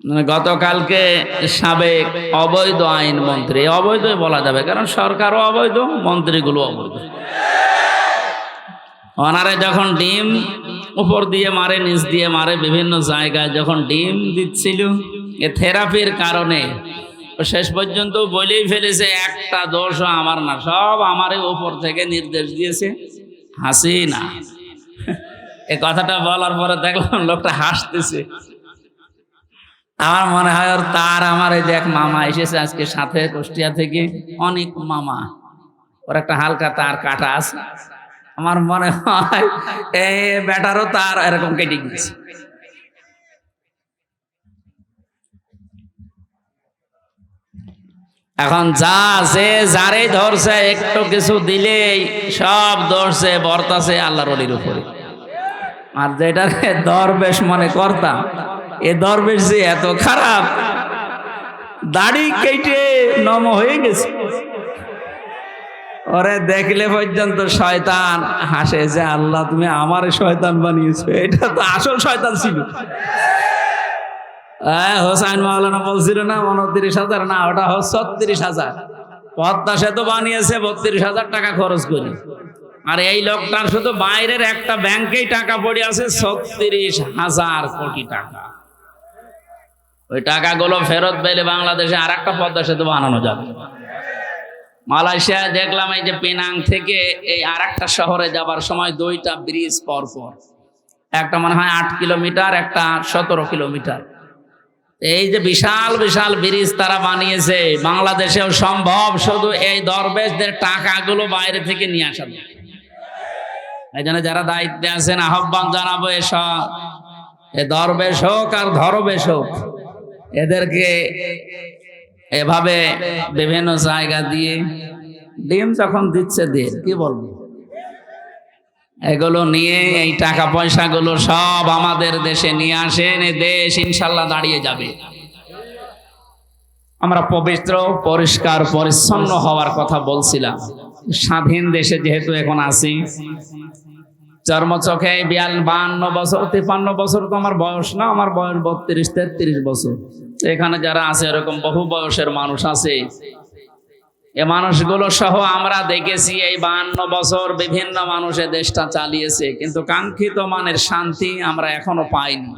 মানে গতকালকে সাবেক অবৈধ আইন মন্ত্রী অবৈধ বলা যাবে, কারণ সরকারও অবৈধ মন্ত্রীগুলো অবৈধ। ওনারে যখন ডিম উপর দিয়ে মারে, নিচ দিয়ে মারে, বিভিন্ন জায়গায় যখন ডিম দিচ্ছিল, এ থেরাপির কারণে শেষ পর্যন্ত বলেই ফেলেছে, একটা দোষও আমার না, সব আমারই উপর থেকে নির্দেশ দিয়েছে হাসি না এ কথাটা বলার পরে দেখলাম লোকটা হাসতেছে। আমার মনে হয় ওর তার আমার এই যে এক মামা এসেছে আজকে সাথে কুষ্টিয়া থেকে, অনেক মামা। ওর একটা হালকা তার কাটা আছে। আমার মনে হয় এই ব্যাটারও তার এরকম কেটে গেছে এখন যা যে যারে ধরছে, একটু কিছু দিলেই সব ধরছে, বর্তাছে আল্লাহর অলির উপরে। আর যেটাকে দরবেশ মনে করতাম এ দরবেশ যে এত খারাপ, দাড়ি কেটে নম হয়ে গেছে। ওরে দেখলে পর্যন্ত শয়তান হাসে যে আল্লাহ, তুমি আমার শয়তান বানিয়েছো। এটা তো আসল শয়তান ছিল। হোসাইন মাওলানা বলছিল না, উনত্রিশ হাজার না, ওটা হচ্ছে ছত্রিশ হাজার। পদ্মা সেতু বানিয়েছে, বত্রিশ হাজার টাকা খরচ করি। আর এই লোকটার শুধু বাইরের একটা ব্যাংকেই টাকা পড়ে আছে, ছত্রিশ হাজার কোটি টাকা। ওই টাকাগুলো ফেরত পেলে বাংলাদেশে আর একটা পদ্মা সেতু বানানো যাবে। মালয়েশিয়া দেখলাম এই যে পেনাং থেকে এই আর একটা শহরে যাবার সময় দুইটা ব্রিজ পর পর একটা মনে হয় আট কিলোমিটার, একটা সতেরো কিলোমিটার। এই যে বিশাল বিশাল ব্রিজ তারা বানিয়েছে, বাংলাদেশেও সম্ভব শুধু এই দরবেশদের টাকাগুলো বাইরে থেকে নিয়ে আসা। এই জন্য যারা দায়িত্বে আছেন, আহ্বান জানাব এসব। এ দরবেশ হোক আর ধরবেশ হোক। এদেরকে এভাবে বিভিন্ন জায়গা দিয়ে ডিম যখন দিচ্ছে দিয়ে, কি বলব? এগুলো নিয়ে এই টাকা পয়সাগুলো সব আমাদের দেশে নিয়ে আসেন দেশ ইনশাল্লাহ দাঁড়িয়ে যাবে। আমরা পবিত্র, পরিষ্কার, পরিচ্ছন্ন হওয়ার কথা বলছিলাম। স্বাধীন দেশে যেহেতু এখন আছি চর্মচোখে বিয়াল বান্ন বছর, তিপ্পান্ন বছর তো আমার বয়স না, আমার বয়স বত্রিশ, তেত্রিশ বছর। এখানে যারা আছে, এরকম বহু বয়সের মানুষ আছে। এ মানুষগুলো সহ আমরা দেখেছি এই বান্ন বছর বিভিন্ন মানুষে দেশটা চালিয়েছে, কিন্তু কাঙ্ক্ষিত মানের শান্তি আমরা এখনও পাইনি।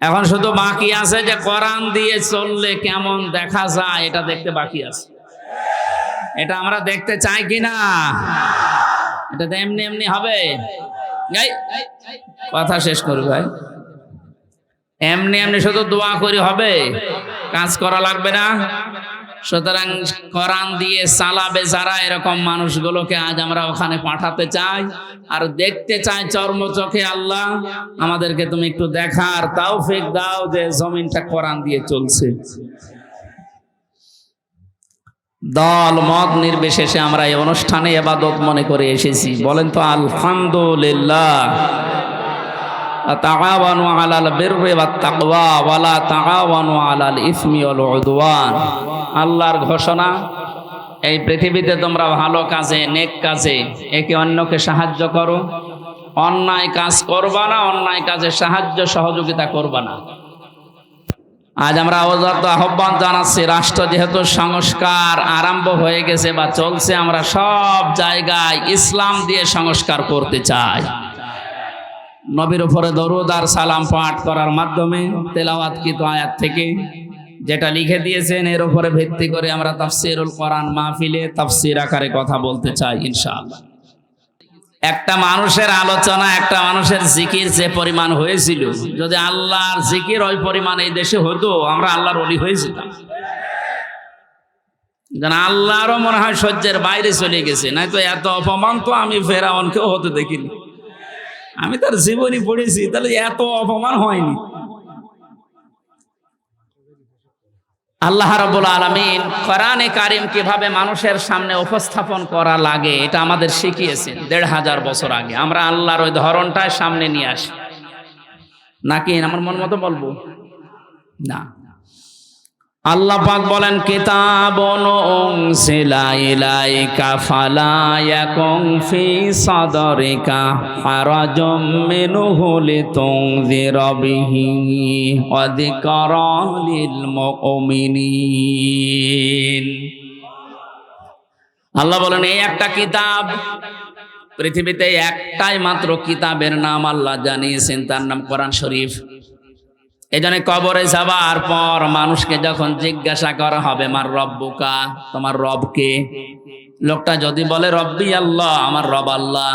এখন শুধু বাকি আছে যে কোরআন দিয়ে চললে কেমন দেখা যায়, এটা দেখতে বাকি আছে। এটা আমরা দেখতে চাই কিনা? না এটা তো এমনি এমনি হবে। কথা শেষ করবে ভাই। এমনি এমনি শুধু দোয়া করি হবে। কাজ করা লাগবে না। সুতরাং কোরআন দিয়ে চালাবে যারা এরকম মানুষগুলোকে আজ আমরা ওখানে পাঠাতে চাই। আর দেখতে চাই চর্ম চোখে আল্লাহ। আমাদেরকে তুমি একটু দেখার তাও ফেক দাও যে জমিনটা কোরআন দিয়ে চলছে। দল মত নির্বিশেষে আমরা এই অনুষ্ঠানে এবাদত মনে করে এসেছি। বলেন তো, আলহামদুলিল্লাহ। আল্লাহর ঘোষণা, এই পৃথিবীতে তোমরা ভালো কাজে, নেক কাজে একে অন্যকে সাহায্য করো। অন্যায় কাজ করবা না, অন্যায় কাজে সাহায্য সহযোগিতা করবা না। আজ আমরা অযত আহ্বান জানাচ্ছি, রাষ্ট্র যেহেতু সংস্কার আরম্ভ হয়ে গেছে বা চলছে, আমরা সব জায়গায় ইসলাম দিয়ে সংস্কার করতে চাই। নবীর উপরে দরুদ আর সালাম পাঠ করার মাধ্যমে তেলাওয়াতকৃত আয়াত থেকে? যেটা লিখে দিয়েছেন, এর উপরে ভিত্তি করে আমরা তাফসিরুল কোরআন মাহফিলে তাফসির আকারে কথা বলতে চাই, ইনশাআল্লাহ। একটা মানুষের আলোচনা, একটা মানুষের জিকির যে পরিমাণ হয়েছিল, যদি আল্লাহর জিকির ওই পরিমাণ এই দেশে হতো, আমরা আল্লাহর অলি হয়েছিলাম আল্লাহরও মনে হয় সহ্যের বাইরে চলে গেছে নাই তো এত অপমান তো আমি ফেরাউনকেও হতে দেখিনি। আমি তার জীবনী পড়েছি, তাহলে এত অপমান হয়নি। আল্লাহ রাব্বুল আলামিন কোরআনে কারিম কীভাবে মানুষের সামনে উপস্থাপন করা লাগে, এটা আমাদের শিখিয়েছেন দেড় হাজার বছর আগে। আমরা আল্লাহর ওই ধরনটাই সামনে নিয়ে আসি। নাকি? আমার মন মতো বলব? না। আল্লাহ পাক বলেন, কিতাবুন ফালা ইয়াকুম ফি সাদরিকা হারাজুম মিনহু লিতুনযিরা বিহি ওয়া যিকরা লিল মুমিনিন। আল্লাহ বলেন, এই একটা কিতাব, পৃথিবীতে একটাই মাত্র কিতাবের নাম আল্লাহ জানিয়েছেন, তার নাম কোরআন শরীফ। এই জন্য কবরে যাবার পর মানুষকে যখন জিজ্ঞাসা করা হবে আমার রব্বুকা? তোমার রবকে লোকটা যদি বলে, রব্বি আল্লাহ, আমার রব আল্লাহ।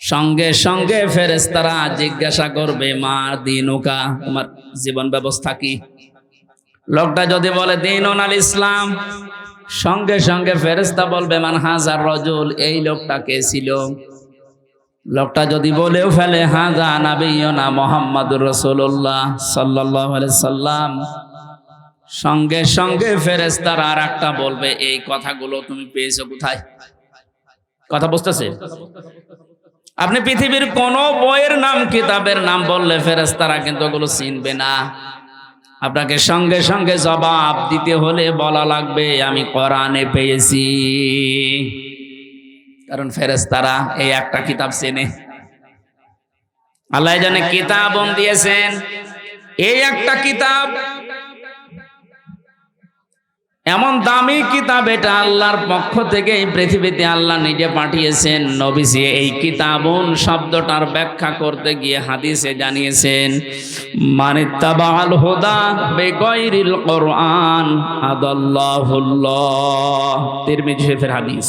সঙ্গে সঙ্গে ফেরেস্তারা জিজ্ঞাসা করবে মা দিনুকা? তোমার জীবন ব্যবস্থা কি? লোকটা যদি বলে দিন আল ইসলাম। সঙ্গে সঙ্গে ফেরেস্তা বলবে, মান হাজার রজুল, এই লোকটা কে ছিল? লোকটা যদি বলেও ফেলে, হাজা নাবিয়না মোহাম্মদুর রসুল্লাহ সাল্লাহ সাল্লাম। সঙ্গে সঙ্গে ফেরেস্তার আর একটা বলবে, এই কথাগুলো তুমি পেয়েছ কোথায়? কথা বুঝতেছে? আপনি পৃথিবীর কোন বইয়ের নাম, কিতাবের নাম বললে ফেরেস্তারা কিন্তু ওগুলো চিনবে না। আপনাকে সঙ্গে সঙ্গে জবাব দিতে হলে বলা লাগবে, আমি কোরআনে পেয়েছি। কারণ ফেরেস্তারা এই একটা কিতাব চেনে। আল্লাহ জানে কিতাব দিয়েছেন। এই একটা কিতাব এমন দামি কিতাব এটা আল্লাহর পক্ষ থেকে এই পৃথিবীতে আল্লাহ নিজে পাঠিয়েছেন। নবীজি এই কিতাবুন শব্দটার ব্যাখ্যা করতে গিয়ে হাদিসে জানিয়েছেন মানে তাবাল হুদা বেগৈরিল কোরআন আদাল্লাহুল্লাহ। তিরমিজি শরীফের হাদিস।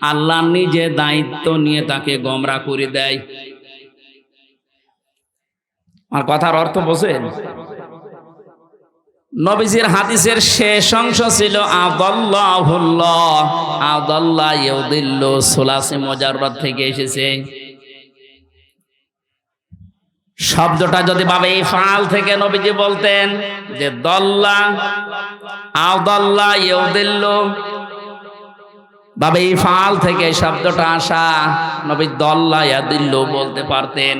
আল্লাহ নিজে দায়িত্ব নিয়ে তাকে গমরা করে দেয়। আর কথার অর্থ বোঝেন? নবীজির হাদিসের শেষ অংশ ছিল থেকে এসেছে। শব্দটা যদি ভাবে এই ফাল থেকে নবীজি বলতেন যে, দল্লা, আদাল্লাহ ইউদিল্লু বাবা এই ফাল থেকে শব্দটা আসা। নবী দল্লা ইয়াদিল্লু বলতে পারতেন।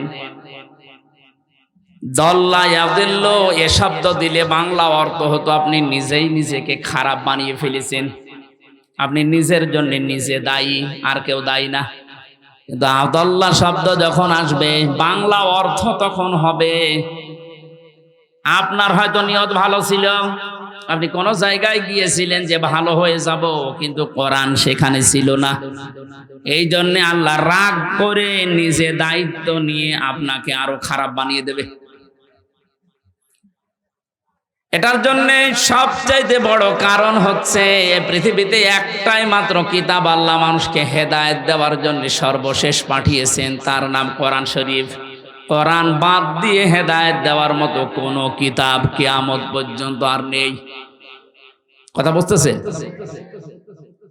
দল্লা, এ শব্দ দিলে বাংলা অর্থ হতো আপনি নিজেই নিজেকে খারাপ বানিয়ে ফেলেছেন। আপনি নিজের জন্য নিজে দায়ী, আর কেউ দায়ী না। কিন্তু আদল্লা শব্দ যখন আসবে, বাংলা অর্থ তখন হবে। আপনার হয়তো নিয়ত ভালো ছিল। আপনি কোন জায়গায় গিয়েছিলেন যে ভালো হয়ে যাব, কিন্তু কোরআন সেখানে ছিল না। এই জন্যে আল্লাহ রাগ করে নিজে দায়িত্ব নিয়ে আপনাকে আরও খারাপ বানিয়ে দেবে। এটার জন্য সবচাইতে বড় কারণ হচ্ছে পৃথিবীতে একটাই মাত্র কিতাব আল্লাহ মানুষকে হেদায়েত দেওয়ার জন্য সর্বশেষ পাঠিয়েছেন, তার নাম কোরআন শরীফ। কোরআন বাদ দিয়ে হেদায়েত দেওয়ার মতো কোনো কিতাব কিয়ামত পর্যন্ত আর নেই। কথা বুঝতেছে?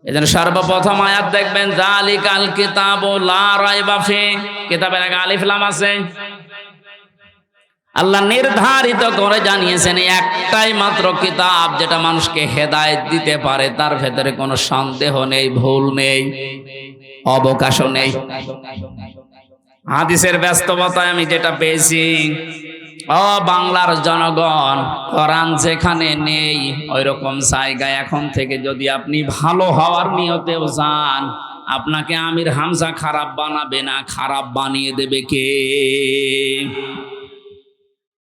এজন্য সর্বপ্রথম আয়াত দেখবেন জালিকাল কিতাব লা রাইবা ফি কিতাবের আগে আলিফ লাম আছে। আল্লাহ নির্ধারিত করে জানিয়েছেন, একটাই মাত্র কিতাব যেটা মানুষকে হেদায়েত দিতে পারে, তার ভেতরে কোনো সন্দেহ নেই, ভুল নেই, অবকাশও নেই। হাদিসের ব্যস্ততায় আমি যেটা পেয়েছি, ও বাংলার জনগণ, কোরআন যেখানে নেই ওই রকম জায়গায় এখন থেকে যদি আপনি ভালো হওয়ার নিয়তেও যান, আপনাকে আমির হামজা খারাপ বানাবে না, খারাপ বানিয়ে দেবে কে?